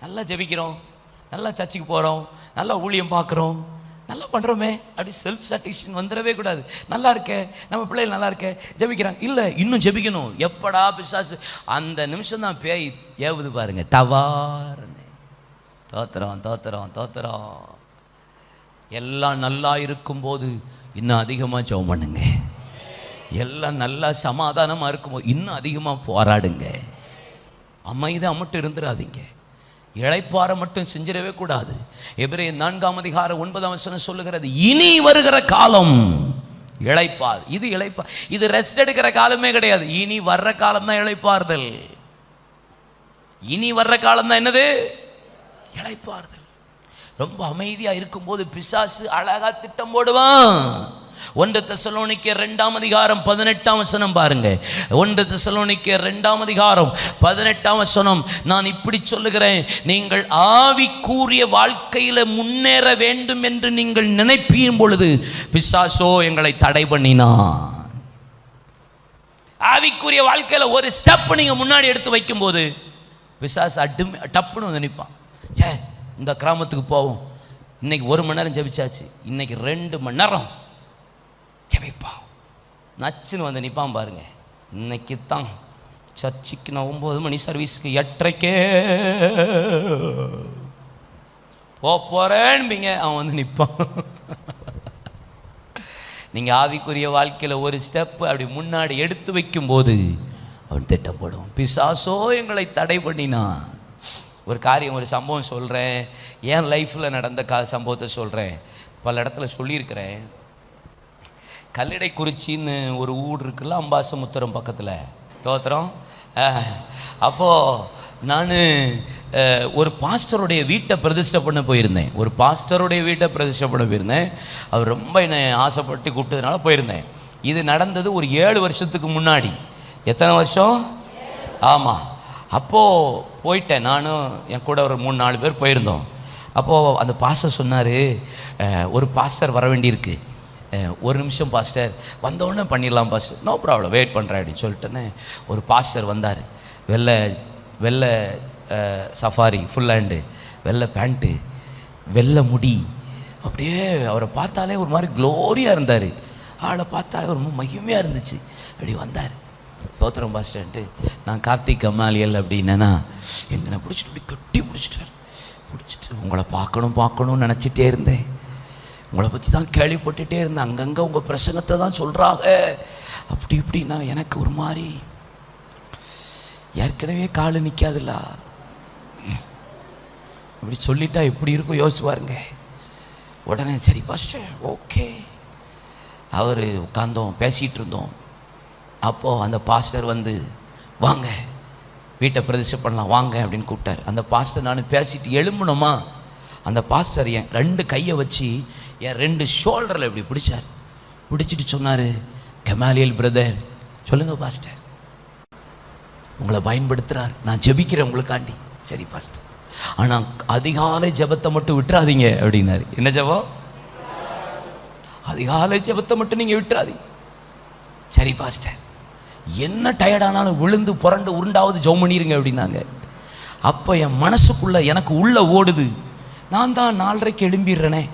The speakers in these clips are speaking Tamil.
நல்லா ஜெபிக்கிறோம். நல்லா சர்ச்சுக்கு போகிறோம் நல்லா ஊழியம் பார்க்குறோம். நல்லா பண்ணுறோமே அப்படி செல்ஃப் சாட்டிஸ்ஃபேக்ஷன் வந்துடவே கூடாது. நல்லா இருக்கே. நம்ம பிள்ளைகள் நல்லா இருக்கே. ஜெபிக்கிறாங்க. இல்லை இன்னும் ஜெபிக்கணும். எப்படா பிசாசு? அந்த நிமிஷம் தான் பேய் ஏவுது பாருங்க. டவார்னு தோத்துறோம் தோத்துறோம் தோத்துறோம் எல்லாம் நல்லா இருக்கும்போது இன்னும் அதிகமாக ஜெபம் பண்ணுங்க. எல்லாம் நல்லா சமாதானமாக இருக்கும்போது இன்னும் அதிகமாக போராடுங்க. அமைதியாக மட்டும் இருந்துடாதீங்க. இழைப்பார மட்டும் செஞ்சிடவே கூடாது. எபிரே நான்காம் அதிகாரம் ஒன்பதாம் வசனம் சொல்லுகிறது இனி வருகிற காலம் இழைப்பார் இது இளைப்பா இது ரெஸ்ட் எடுக்கிற காலமே கிடையாது. இனி வர்ற காலம் தான் இழைப்பார்தல் இனி வர்ற காலம் தான் என்னது? இழைப்பார்தல் ரொம்ப அமைதியாக இருக்கும்போது பிசாசு அழகாக திட்டம் போடுவான். ஒன்று தெசலோனிக்க ரெண்டாம் அதிகாரம் பதினெட்டாம் வசனம் பாருங்க. ஒன்று தெசலோனிக்க ரெண்டாம் அதிகாரம் பதினெட்டாம் வசனம். நான் இப்படி சொல்லுகிறேன் நீங்கள் ஆவிக்கூறிய வாழ்க்கையில் முன்னேற வேண்டும் என்று நீங்கள் நினைப்பியும் பொழுது பிசாசோ எங்களை தடை பண்ணினான். ஆவிக்குரிய வாழ்க்கையில் ஒரு ஸ்டெப் நீங்கள் முன்னாடி எடுத்து வைக்கும்போது பிசாசு அட்டு டப்புன்னு வந்து நிற்பான் சே இந்த கிராமத்துக்கு போவோம். இன்னைக்கு ஒரு மணி நேரம் ஜெபிச்சாச்சு. இன்னைக்கு ரெண்டு மணி நேரம். ஜெபிப்பான் நச்சுன்னு வந்து நிற்பான் பாருங்க. இன்னைக்கு தான் சர்ச்சுக்கு நான் ஒம்பது மணி சர்வீஸ்க்கு எட்டரைக்கே போ போகிறேன்பீங்க அவன் வந்து நிற்பான். நீங்கள் ஆவிக்குரிய வாழ்க்கையில் ஒரு ஸ்டெப் அப்படி முன்னாடி எடுத்து வைக்கும்போது அவன் திட்டப்படும் பிசாசோ எங்களை தடை பண்ணினான். ஒரு காரியம் ஒரு சம்பவம் சொல்கிறேன் என் லைஃப்பில் நடந்த கா சம்பவத்தை சொல்கிறேன் பல இடத்துல சொல்லியிருக்கிறேன். கல்லடைக்குறிச்சின்னு ஒரு ஊர் இருக்குல்ல அம்பாசமுத்திரம் பக்கத்தில். தோத்திரம்? அப்போது நான் ஒரு பாஸ்டருடைய வீட்டை பிரதிஷ்டை பண்ண போயிருந்தேன். ஒரு பாஸ்டருடைய வீட்டை பிரதிஷ்டை பண்ண போயிருந்தேன். அவர் ரொம்ப என்னை ஆசைப்பட்டு கூப்பிட்டதுனால போயிருந்தேன். இது நடந்தது ஒரு ஏழு வருஷத்துக்கு முன்னாடி. எத்தனை வருஷம்? ஆமாம் அப்போது போயிட்டேன். நானும் என் கூட ஒரு மூணு நாலு பேர் போயிருந்தோம். அப்போது அந்த பாஸ்டர் சொன்னார் ஒரு பாஸ்டர் வர வேண்டியிருக்கு. ஒரு நிமிஷம் பாஸ்டர். வந்தோடனே பண்ணிடலாம் பாஸ்டர். நோ ப்ராப்ளம் வெயிட் பண்ணுறேன் அப்படின்னு சொல்லிட்டுன்னு ஒரு பாஸ்டர் வந்தார். வெள்ளை வெள்ளை சஃபாரி ஃபுல் ஹேண்டு வெள்ளை பேண்ட்டு வெள்ளை முடி. அப்படியே அவரை பார்த்தாலே ஒரு மாதிரி க்ளோரியாக இருந்தார். ஆளை பார்த்தாலே ரொம்ப மகிமையாக இருந்துச்சு. அப்படி வந்தார். சோத்திரம் பாஸ்டர்ன்ட்டு நான் கார்த்திக் கம்மாலியல் அப்படின்னா என்னென்ன பிடிச்சிட்டு இப்படி கட்டி பிடிச்சிட்டார். பிடிச்சிட்டு உங்களை பார்க்கணும் பார்க்கணும்னு நினச்சிட்டே இருந்தேன். உங்களை பற்றி தான் கேள்விப்பட்டுட்டே இருந்தேன். அங்கங்கே உங்கள் பிரசங்கத்தை தான் சொல்கிறாங்க அப்படி இப்படின்னா எனக்கு ஒரு மாதிரி ஏற்கனவே காலு நிற்காதுல்ல இப்படி சொல்லிட்டா எப்படி இருக்கும் யோசிச்சு பாருங்க. உடனே சரி பாஸ்டர் ஓகே அவர் உட்காந்தோம் பேசிகிட்டு இருந்தோம். அப்போது அந்த பாஸ்டர் வந்து வாங்க வீட்டை பிரதிஷ்டை பண்ணலாம் வாங்க அப்படின்னு கூப்பிட்டார். அந்த பாஸ்டர் நான் பேசிட்டு எழும்பணுமா அந்த பாஸ்டர் என் ரெண்டு கையை வச்சு என் ரெண்டு ஷோல்டரில் இப்படி பிடிச்சார். பிடிச்சிட்டு சொன்னார் கமாலியல் பிரதர் சொல்லுங்க பாஸ்டர் உங்களை பயன்படுத்துகிறார் நான் ஜெபிக்கிறேன் உங்களுக்காண்டி. சரி பாஸ்டர் ஆனால் அதிகாலை ஜெபத்தை மட்டும் விட்டுறாதீங்க அப்படின்னாரு. என்ன ஜெபம்? அதிகாலை ஜெபத்தை மட்டும் நீங்கள் விட்டுறாதீங்க. சரி பாஸ்டர் என்ன டயர்டானாலும் விழுந்து புரண்டு உருண்டாவது ஜெபம் பண்ணிருங்க அப்படின்னாங்க. அப்போ என் மனசுக்குள்ளே எனக்கு உள்ளே ஓடுது. நான் தான் நாலரைக்கு எழும்பிடுறேனே.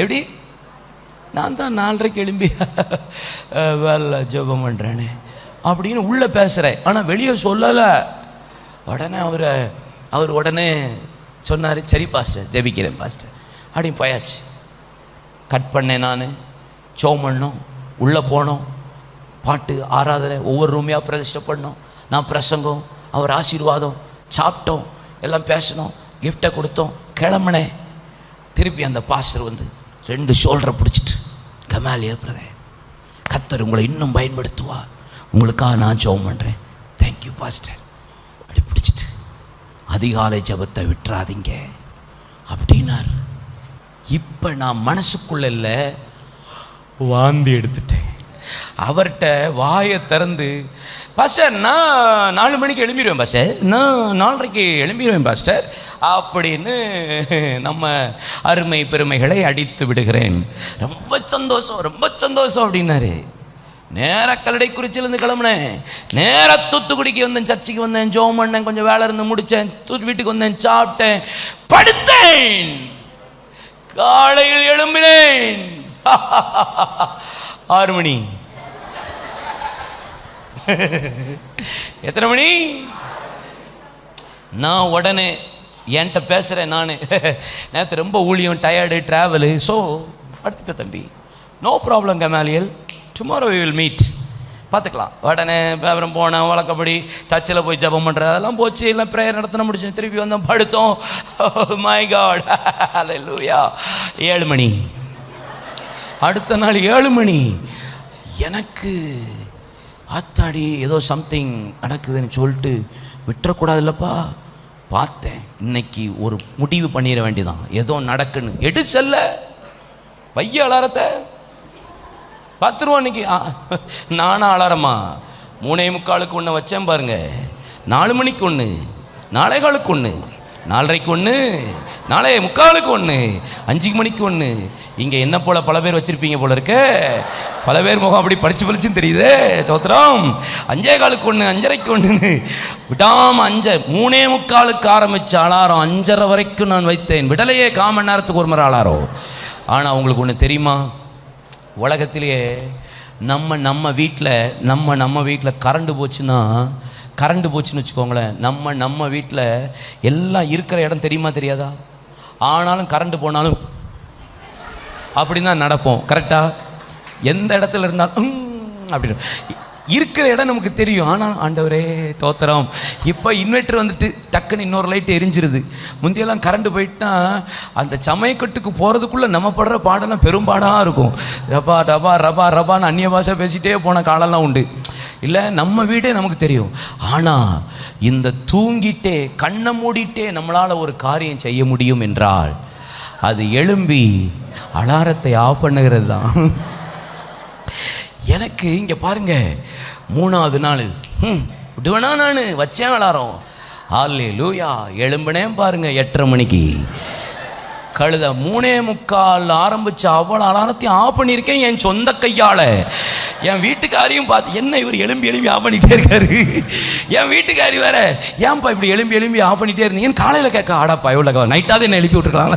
எப்படி? நான் தான் நாலரைக்கு எழும்பி வேலை ஜோபம் பண்ணுறேனே அப்படின்னு உள்ளே பேசுகிறேன் ஆனால் வெளியே சொல்லலை. உடனே அவரை அவர் உடனே சொன்னார் சரி பாஸ்டர் ஜெபிக்கிறேன் பாஸ்டர். அப்படின்னு போயாச்சு. கட் பண்ணேன் நான் சோம் பண்ணோம் உள்ளே போனோம். பாட்டு ஆராதனை ஒவ்வொரு ரூமையாக பிரதிஷ்டை பண்ணோம். நான் பிரசங்கம் அவர் ஆசீர்வாதம் சாப்பிட்டோம் எல்லாம் பேசினோம் கிஃப்டை கொடுத்தோம் கிளம்புனேன். திருப்பி அந்த பாஸ்டர் வந்து ரெண்டு ஷோல்டரை பிடிச்சிட்டு கமால் பிரதர் கத்தர் உங்களை இன்னும் பயன்படுத்துவா? உங்களுக்காக நான் ஜெபம் பண்ணுறேன் தேங்க்யூ பாஸ்டர் அப்படி பிடிச்சிட்டு அதிகாலை ஜெபத்தை விட்டுறாதீங்க. அப்படின்னார். இப்போ நான் மனசுக்குள்ள இல்லை வாந்தி எடுத்துட்டேன். அவர்கிட்ட வாயை திறந்து பாஸ்டர் நான் நாலு மணிக்கு எழும்பிடுவேன் பாஸ்டர் நான் நாலரைக்கு எழும்பிடுவேன் பாஸ்டர் அப்படின்னு நம்ம அருமை பெருமைகளை அடித்து விடுகிறேன். ரொம்ப சந்தோஷம் ரொம்ப சந்தோஷம் அப்படின்னாரு. நேர கல்லடை குறிச்சிலேருந்து கிளம்புனேன். நேர தூத்துக்குடிக்கு வந்தேன் சர்ச்சுக்கு வந்தேன் ஜோம் பண்ணேன் கொஞ்சம் வேலை இருந்து முடித்தேன் தூத்து வீட்டுக்கு வந்தேன் சாப்பிட்டேன் படுத்தேன். காலையில் எழும்பினேன். ஆறு மணி. எத்தனை மணி? நான் உடனே என்கிட்ட பேசுகிறேன் நான். நேற்று ரொம்ப ஊழியம் டயர்டு ட்ராவலு ஸோ அடுத்துட்ட தம்பி. நோ ப்ராப்ளம் கமாலியல். டுமாரோ வில் மீட் பார்த்துக்கலாம். உடனே பேபரம் போனேன் வழக்கப்படி சர்ச்சில் போய் ஜெபம் பண்ணுறது அதெல்லாம் போச்சு. எல்லாம் ப்ரேயர் நடத்தின முடிச்சு திருப்பி வந்தோம் படுத்தோம். மை காட் லூயா ஏழு மணி. அடுத்த நாள் ஏழு மணி. எனக்கு ஆத்தாடி ஏதோ சம்திங் நடக்குதுன்னு சொல்லிட்டு விட்டுறக்கூடாதுல்லப்பா. பார்த்தேன். இன்னைக்கு ஒரு முடிவு பண்ணிட வேண்டியதான் ஏதோ நடக்குன்னு. எடு செல்ல. வைய அலாரத்தை. பத்து ரூபா இன்னைக்கு நானா அலாரமா? மூணே முக்காலுக்கு ஒன்று வச்சேன் பாருங்க. நாலு மணிக்கு ஒன்று நாளை காலுக்கு ஒன்று நாலரைக்கு ஒன்று நாளை முக்காலுக்கு ஒன்று அஞ்சு மணிக்கு ஒன்று இங்கே என்ன போல் பல பேர் வச்சுருப்பீங்க போல இருக்க? பல பேர் முகம் அப்படி படித்து படிச்சுன்னு தெரியுதே தோத்திரம் அஞ்சே காலுக்கு ஒன்று அஞ்சரைக்கு ஒன்றுன்னு விடாமல் அஞ்ச மூணே முக்காலுக்கு ஆரம்பித்த அலாரம் அஞ்சரை வரைக்கும் நான் வைத்தேன். விடலையே காமன் நேரத்துக்கு ஒரு முறை அலாரம். ஆனால் உங்களுக்கு ஒன்று தெரியுமா? உலகத்திலேயே நம்ம நம்ம வீட்டில் நம்ம நம்ம வீட்டில் கரண்டு போச்சுன்னா கரண்டு போச்சுன்னு வச்சுக்கோங்களேன். நம்ம நம்ம வீட்டில் எல்லாம் இருக்கிற இடம் தெரியுமா தெரியாதா? ஆனாலும் கரண்ட் போனாலும் அப்படி தான் நடப்போம் கரெக்டாக எந்த இடத்துல இருந்தாலும் அப்படின்னு. இருக்கிற இடம் நமக்கு தெரியும். ஆனால் ஆண்டவரே தோத்திரம். இப்போ இன்வெர்டர் வந்துட்டு டக்குன்னு இன்னொரு லைட் எரிஞ்சிருது. முந்தையெல்லாம் கரண்ட் போயிட்டா அந்த சமயக்கட்டுக்கு போகிறதுக்குள்ளே நம்ம படுற பாடெல்லாம் பெரும்பாடாக இருக்கும். ரபா ரபா ரபா ரபான்னு அந்நிய பாஷை பேசிகிட்டே போன காலம்லாம் உண்டு. இல்லை நம்ம வீடே நமக்கு தெரியும். ஆனால் இந்த தூங்கிட்டே கண்ணை மூடிட்டே நம்மளால் ஒரு காரியம் செய்ய முடியும் என்றால் அது எழும்பி அலாரத்தை ஆஃப் பண்ணுகிறது தான். எனக்கு இங்கே பாருங்க மூணாவது நாள். ம் விடுவேனா நான்? வச்சேன் அலாரம். ஆல்லே லூயா எழும்புனேன் பாருங்க எட்டரை மணிக்கு. கழுத மூணே முக்கால் ஆரம்பிச்சு அவ்வளோ அலாரத்தையும் ஆஃப் பண்ணியிருக்கேன் என் சொந்த கையால். என் வீட்டுக்காரையும் பார்த்து என்ன இவர் எலும்பி எலும்பி ஆஃப் பண்ணிட்டே இருக்காரு? என் வீட்டுக்காரி வேற ஏன்பா இப்படி எலும்பி எலும்பி ஆஃப் பண்ணிட்டே இருந்தீங்கன்னு காலையில் கேட்க ஆடாப்பா எவ்வளோ நைட்டாவது என்ன எழுப்பி விட்டுருக்கலாம்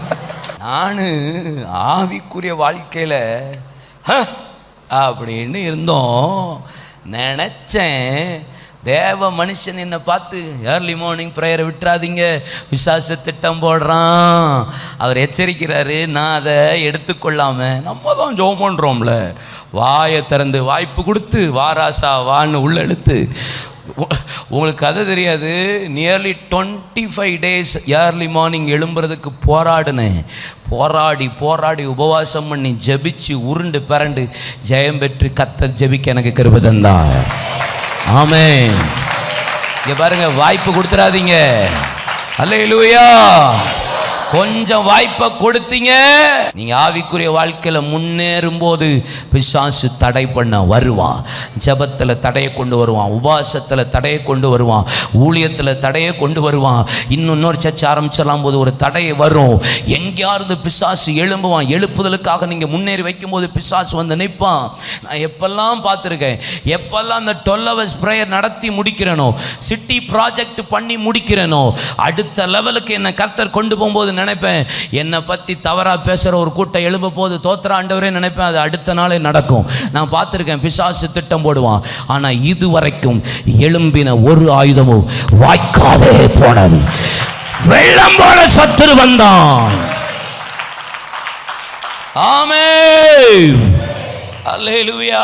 நான் ஆவிக்குரிய வாழ்க்கையில் அப்படின்னு இருந்தோம். நினச்சேன். தேவ மனுஷன் என்னை பார்த்து ஏர்லி மார்னிங் ப்ரேயரை விட்டுறாதீங்க. விசாச திட்டம் போடுறான். அவர் எச்சரிக்கிறாரு நான் அதை எடுத்துக்கொள்ளாம நம்ம தான் ஜோம் பண்ணுறோம்ல வாயை திறந்து வாய்ப்பு கொடுத்து வாராசா வான்னு உள்ள எழுத்து உங்களுக்கு கதை தெரியாது. Nearly twenty five days early morning எழும்புறதுக்கு போராடினேன். போராடி போராடி உபவாசம் பண்ணி ஜெபிச்சு உருண்டு பிறண்டு ஜெயம் பெற்று கத்தர் ஜெபிக்க எனக்கு கிருபை ஆமே இங்க பாருங்க வாய்ப்பு கொடுத்துறாதீங்க. இலுவையா கொஞ்சம் வாய்ப்பை கொடுத்தீங்க. நீங்க ஆவிக்குரிய வாழ்க்கையில முன்னேறும் போது பிசாசு தடை பண்ண வருவான். ஜபத்தில் தடையை கொண்டு வருவான். உபாசத்தில் தடையை கொண்டு வருவான். ஊழியத்தில் தடையை கொண்டு வருவான். இன்னும் இன்னொரு சர்ச்சை ஆரம்பிச்சிடலாம் போது ஒரு தடையை வரும். எங்கேயாருந்து பிசாசு எழும்புவான். எழுப்புதலுக்காக நீங்க முன்னேறி வைக்கும்போது பிசாசு வந்து நிற்பான். நான் எப்பெல்லாம் பார்த்துருக்கேன்? எப்பெல்லாம் அந்த டுவெல் ஹவர்ஸ் ப்ரேயர் நடத்தி முடிக்கிறேனோ சிட்டி ப்ராஜெக்ட் பண்ணி முடிக்கிறேனோ அடுத்த லெவலுக்கு என்னை கர்த்தர் கொண்டு போகும்போது நினைப்பேன். என்னை பற்றி தவறாக பேசுகிற ஒரு கூட்டம் எழும்ப போது தோத்திர ஆண்டவரே நினைப்பேன். அது அடுத்த நாளே நடக்கும். நான் பார்த்துருக்கேன் பிசாசு திட்டம் போடுவான். ஆனால் இதுவரைக்கும் எழும்பின ஒரு ஆயுதமும் வாய்க்காதே போனது. வெள்ளம் போல சத்துரு வந்தான். ஆமே அல்லேலூயா.